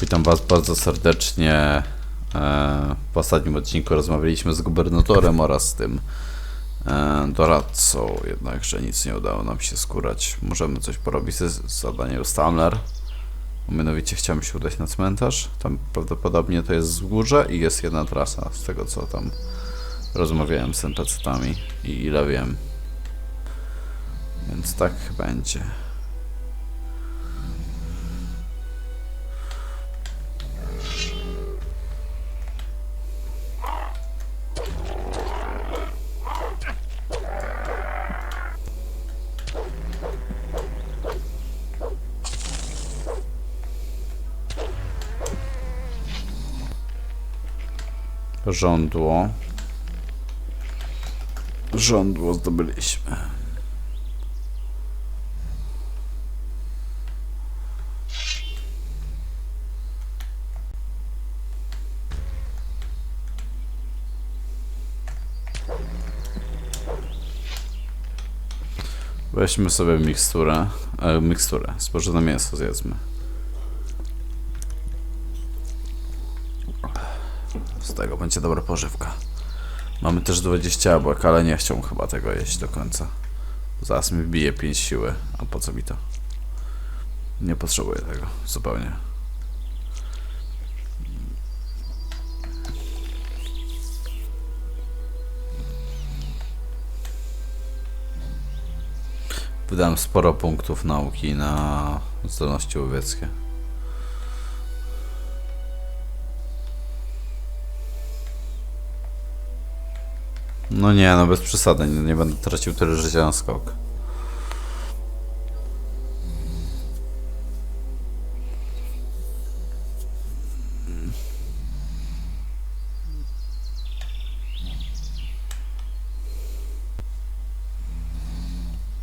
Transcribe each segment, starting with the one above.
Witam Was bardzo serdecznie. E, W ostatnim odcinku rozmawialiśmy z gubernatorem oraz tym e, doradcą, jednakże nic nie udało nam się skórać. Możemy coś porobić z zadaniem Stamler. Mianowicie chciałem się udać na cmentarz. Tam prawdopodobnie to jest wzgórze i jest jedna trasa, z tego co tam rozmawiałem z NPC-tami i ile wiem. Więc tak będzie. Żądło. Żądło zdobyliśmy. Weźmy sobie miksturę, e, miksturę, zbożone mięso zjedzmy. Będzie dobra pożywka. Mamy też 20 jabłek, ale nie chciał chyba tego jeść do końca. Zaraz mi wbije 5 siły, a po co mi to? Nie potrzebuję tego, zupełnie. Wydałem sporo punktów nauki na zdolności łowieckie. No nie, no bez przesady, nie, nie będę tracił tyle życia na skok.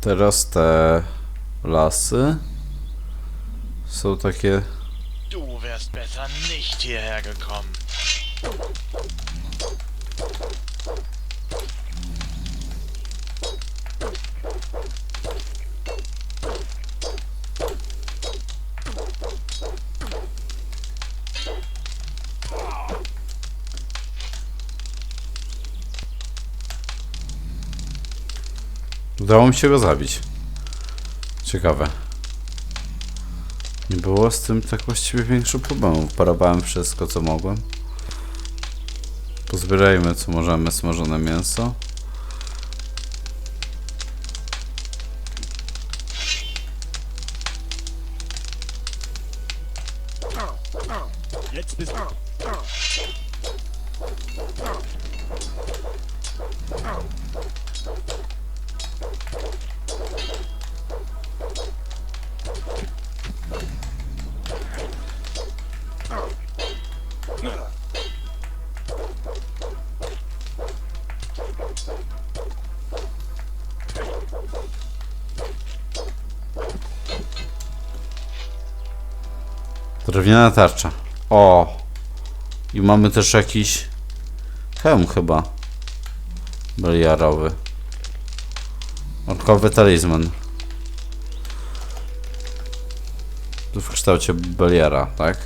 Teraz te lasy są takie Du wärst besser nicht hierher gekommen. Udało mi się go zabić. Ciekawe. Nie było z tym tak właściwie większych problemów. Parowałem wszystko, co mogłem. Pozbierajmy, co możemy, smażone mięso. Drewniana tarcza. O! I mamy też jakiś hełm chyba. Beliarowy. Orkowy talizman. Tu w kształcie Beliara, tak?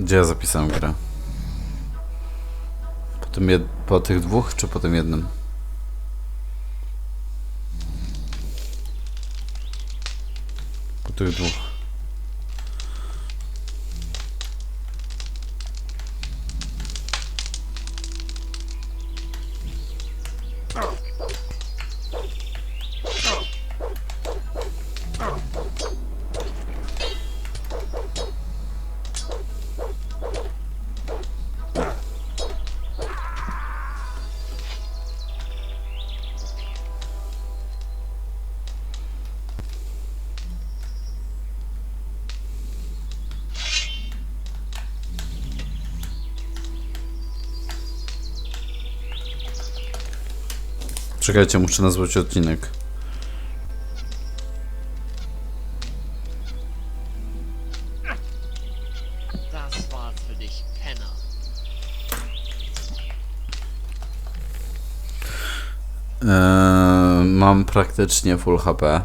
Gdzie ja zapisałem grę? Po, tym jed- po tych dwóch, czy po tym jednym? Po tych dwóch. Czekajcie, muszę nazwać odcinek. Eee, mam praktycznie full HP.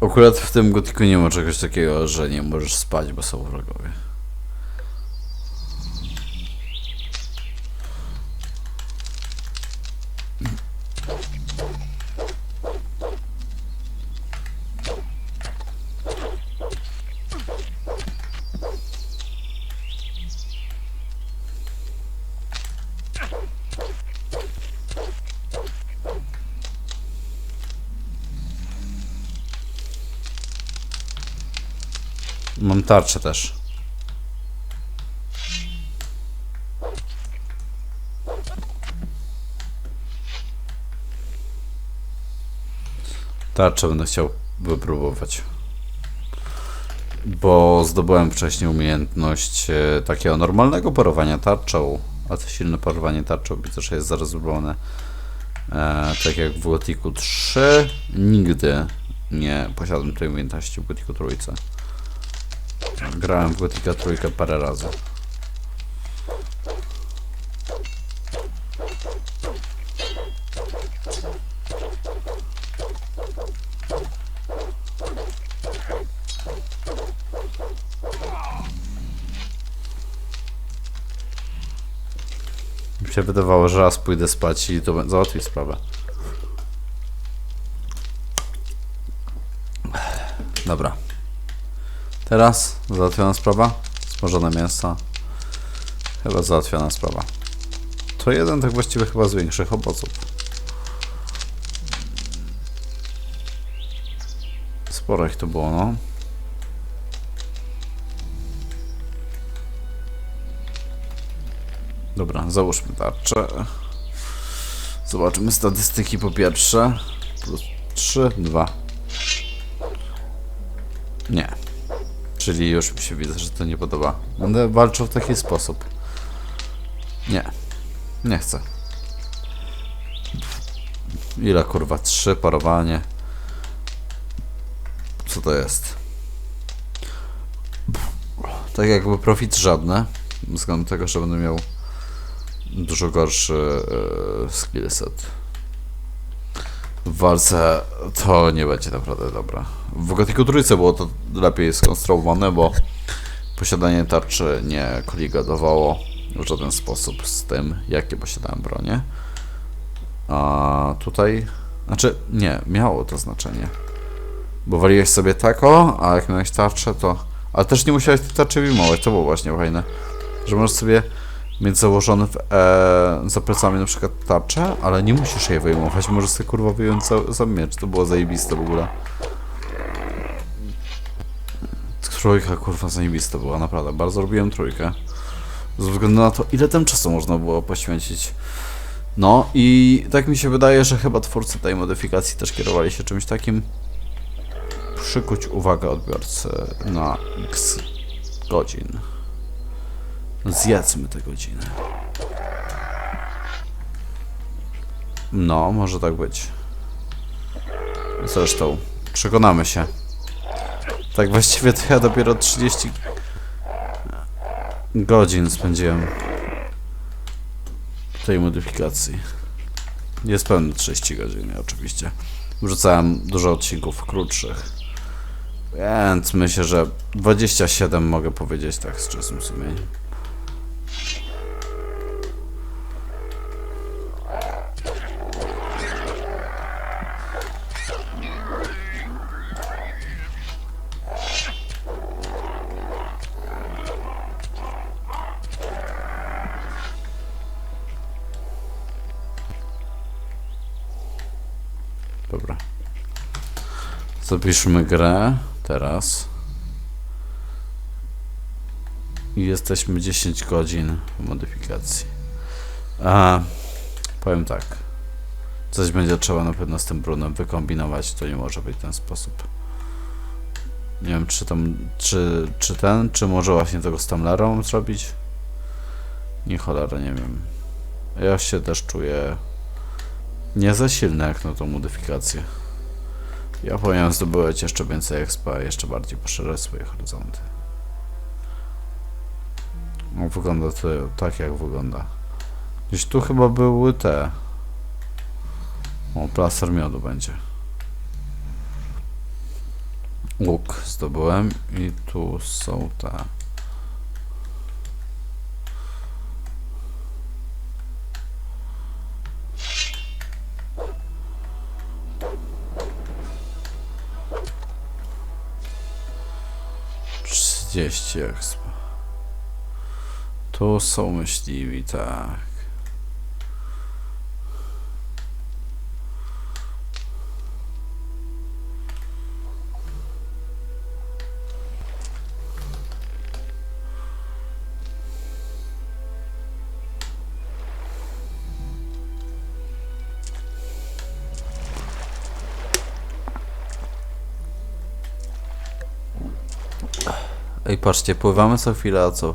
Akurat w tym gotiku nie ma czegoś takiego, że nie możesz spać, bo są wrogowie. Mam tarczę też. Tarczę będę chciał wypróbować. Bo zdobyłem wcześniej umiejętność e, takiego normalnego parowania tarczą. A to silne parowanie tarczą widzę, że jest zarezerwowane. E, tak jak w Gotiku 3 nigdy nie posiadłem tej umiejętności w Gotiku trójce. Grałem w Gotika trójkę parę razy. Mi się wydawało, że raz pójdę spać i to załatwi sprawę. Dobra. Teraz załatwiona sprawa. Smażone mięsa. Chyba załatwiona sprawa. To jeden tak właściwie chyba z większych owoców. Sporo ich to było, no. Dobra, załóżmy tarczę. Zobaczymy statystyki po pierwsze. Plus 3, 2. Nie. Czyli już mi się widzę, że to nie podoba. Będę walczył w taki sposób. Nie. Nie chcę. Ile kurwa? Trzy parowanie. Co to jest? Tak jakby profit żadne. Względem tego, że będę miał dużo gorszy e, skillset. W walce to nie będzie naprawdę dobra. W Gotiku trójce było to lepiej skonstruowane, bo posiadanie tarczy nie koligadowało w żaden sposób z tym, jakie posiadałem bronie. A tutaj, znaczy nie, miało to znaczenie. Bo waliłeś sobie tako, a jak miałeś tarczę, to... Ale też nie musiałeś tej tarczy wyjmować, to było właśnie fajne. Że możesz sobie mieć założony w, e, za plecami na przykład tarczę, ale nie musisz jej wyjmować, możesz sobie kurwa wyjąć za, za miecz, to było zajebiste w ogóle. Trójka kurwa zajebista była, naprawdę, bardzo lubiłem trójkę. Ze względu na to, ile tam czasu można było poświęcić. No i tak mi się wydaje, że chyba twórcy tej modyfikacji też kierowali się czymś takim. Przykuć uwagę odbiorcy na x godzin. Zjedzmy te godziny. No, może tak być. Zresztą, przekonamy się. Tak właściwie to ja dopiero 30 godzin spędziłem w tej modyfikacji. Jest pełne 30 godzin, oczywiście. Wrzucałem dużo odcinków krótszych. Więc myślę, że 27 mogę powiedzieć tak z czasem sumienia. Dobra. Zapiszmy grę teraz. I jesteśmy 10 godzin w modyfikacji. A, powiem tak. Coś będzie trzeba na pewno z tym Brunem wykombinować, to nie może być ten sposób. Nie wiem, czy tam, czy, czy ten, czy może właśnie tego z Tamlerą zrobić? Nie cholera, nie wiem. Ja się też czuję nie za silny jak na tą modyfikację. Ja powinienem zdobywać jeszcze więcej expa, jeszcze bardziej poszerzać swoje horyzonty. No, wygląda to tak, jak wygląda. Gdzieś tu chyba były te. O, plaster miodu będzie. Łuk zdobyłem i tu są te. Trzydzieści exp. Tu są myśliwi, tak. Ej, patrzcie, pływamy co chwilę, a co?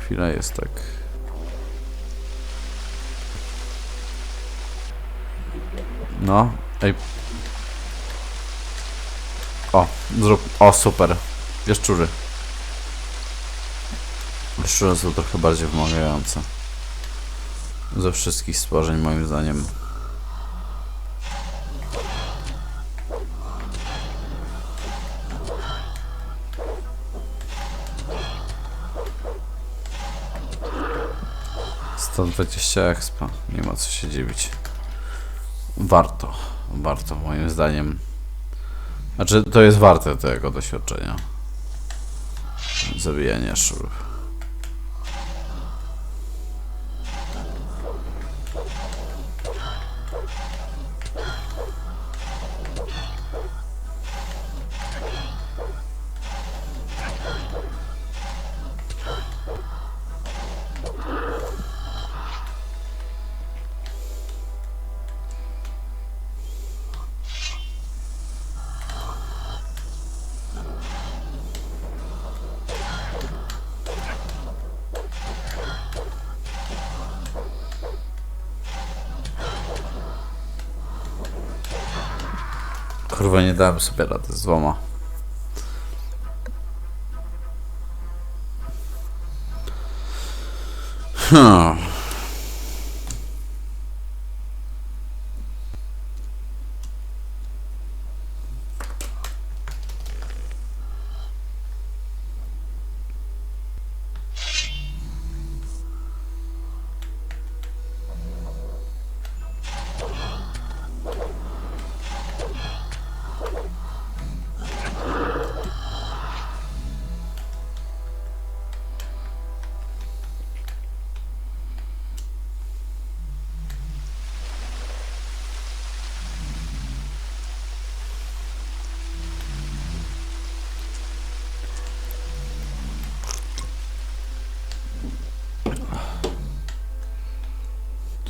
Chwila jest tak. No, ej. O, zrób. O, super. Jaszczury. Jaszczury są trochę bardziej wymagające. Ze wszystkich stworzeń, moim zdaniem. Sto dwadzieścia expa. Nie ma co się dziwić. Warto. Warto, moim zdaniem. Znaczy, to jest warte tego doświadczenia. Zabijanie szurów. Kurwa, nie dałem sobie rady z dwoma.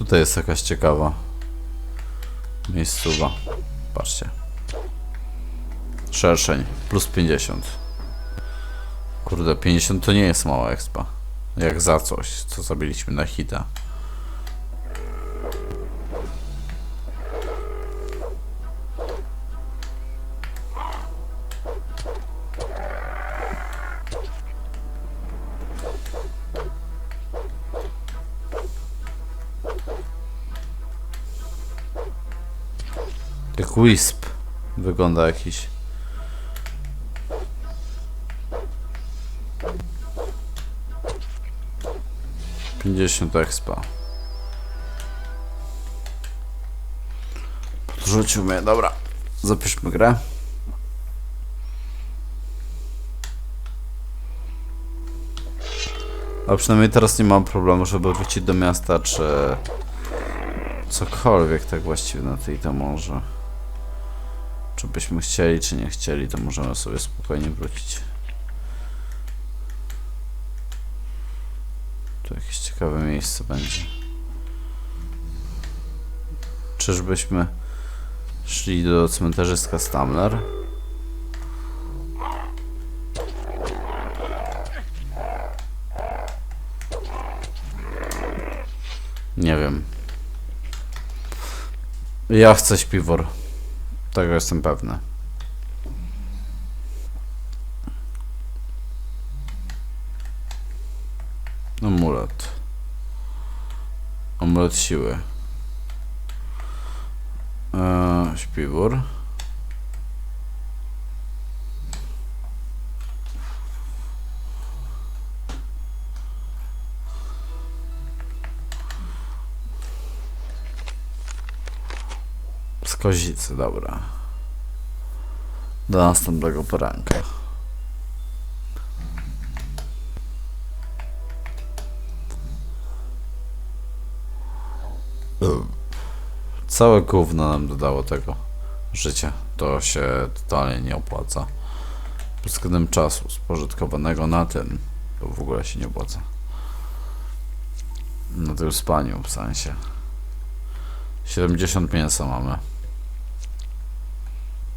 Tutaj jest jakaś ciekawa miejscowa. Patrzcie. Szerszeń. Plus 50. Kurde, 50 to nie jest mała expa. Jak za coś, co zabiliśmy na hita. Wisp wygląda jakiś. Pięćdziesiąt expa. Podrzucił mnie, dobra. Zapiszmy grę. A przynajmniej teraz nie mam problemu, żeby wrócić do miasta, czy cokolwiek tak właściwie na tej to może. Czy byśmy chcieli, czy nie chcieli, to możemy sobie spokojnie wrócić. Tu jakieś ciekawe miejsce będzie. Czyżbyśmy szli do cmentarzyska Stamler? Nie wiem. Ja chcę śpiwór. Tego jestem pewny. amulet. Amulet siły. Eee, śpiwór. Kozicy, dobra. Do następnego poranka. Całe gówno nam dodało tego życia. To się totalnie nie opłaca. Pod względem czasu spożytkowanego na tym, to w ogóle się nie opłaca. Na tym spaniu w sensie. 70 mięsa mamy.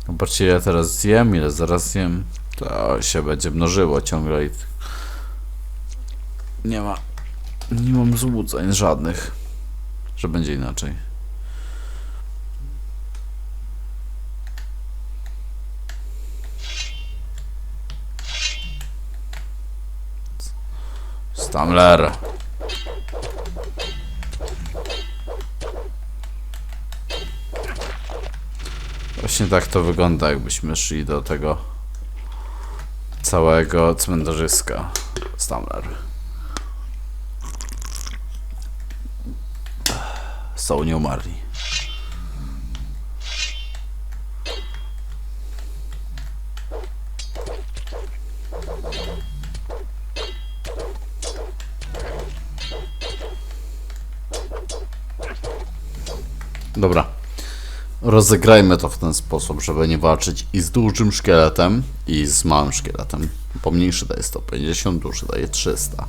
Zobaczcie ile teraz zjem, ile zaraz zjem. To się będzie mnożyło ciągle i... Nie ma... Nie mam złudzeń żadnych, że będzie inaczej. Stamler. Właśnie tak to wygląda, jakbyśmy szli do tego całego cmentarzyska. Stamler. Są nie umarli. Dobra. Rozegrajmy to w ten sposób, żeby nie walczyć i z dużym szkieletem, i z małym szkieletem. Pomniejszy daje 150, duży daje 300.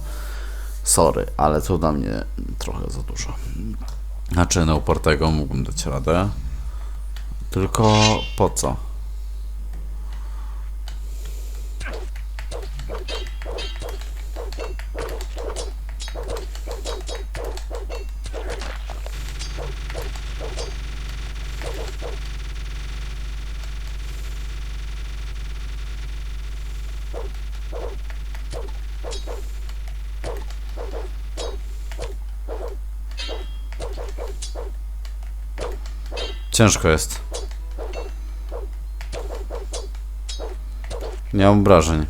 Sorry, ale to dla mnie trochę za dużo. Znaczy, na upartego mógłbym dać radę. Tylko po co? Ciężko jest. Nie mam obrażeń.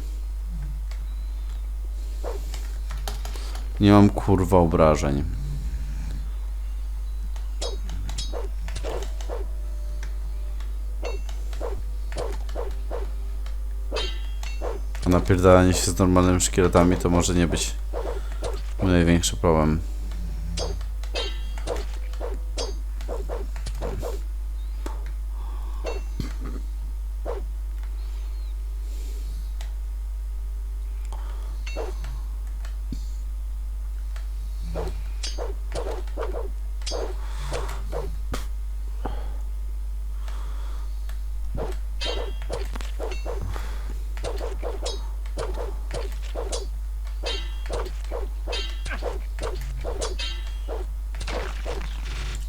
Nie mam kurwa obrażeń. A napierdalanie się z normalnymi szkieletami to może nie być mój największy problem.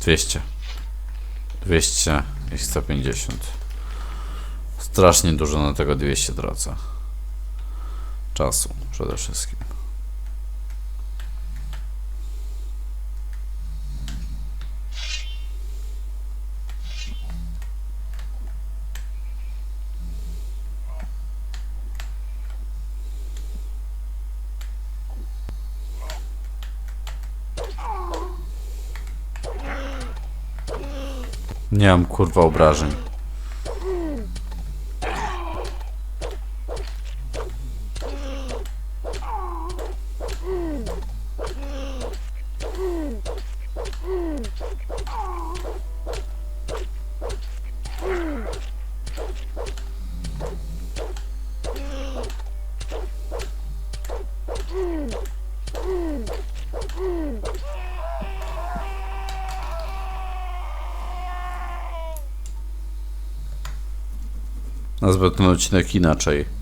Dwieście. Dwieście i 150. Strasznie dużo na tego 200 tracę. Czasu przede wszystkim. Nie mam kurwa obrażeń. Nazwę ten odcinek inaczej.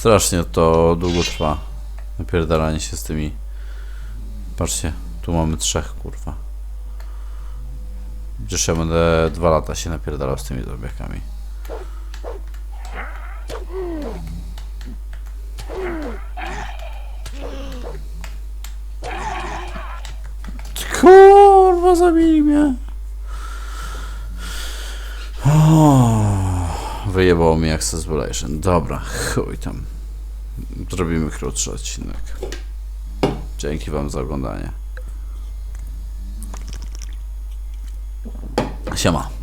Strasznie to długo trwa. Napierdalanie się z tymi. Patrzcie, tu mamy trzech, kurwa. Przecież ja będę dwa lata się napierdalał z tymi zombiakami. Kurwa, zabili mnie. Wyjebało mi Access Violation. Dobra, chuj tam. Zrobimy krótszy odcinek. Dzięki wam za oglądanie. Siema.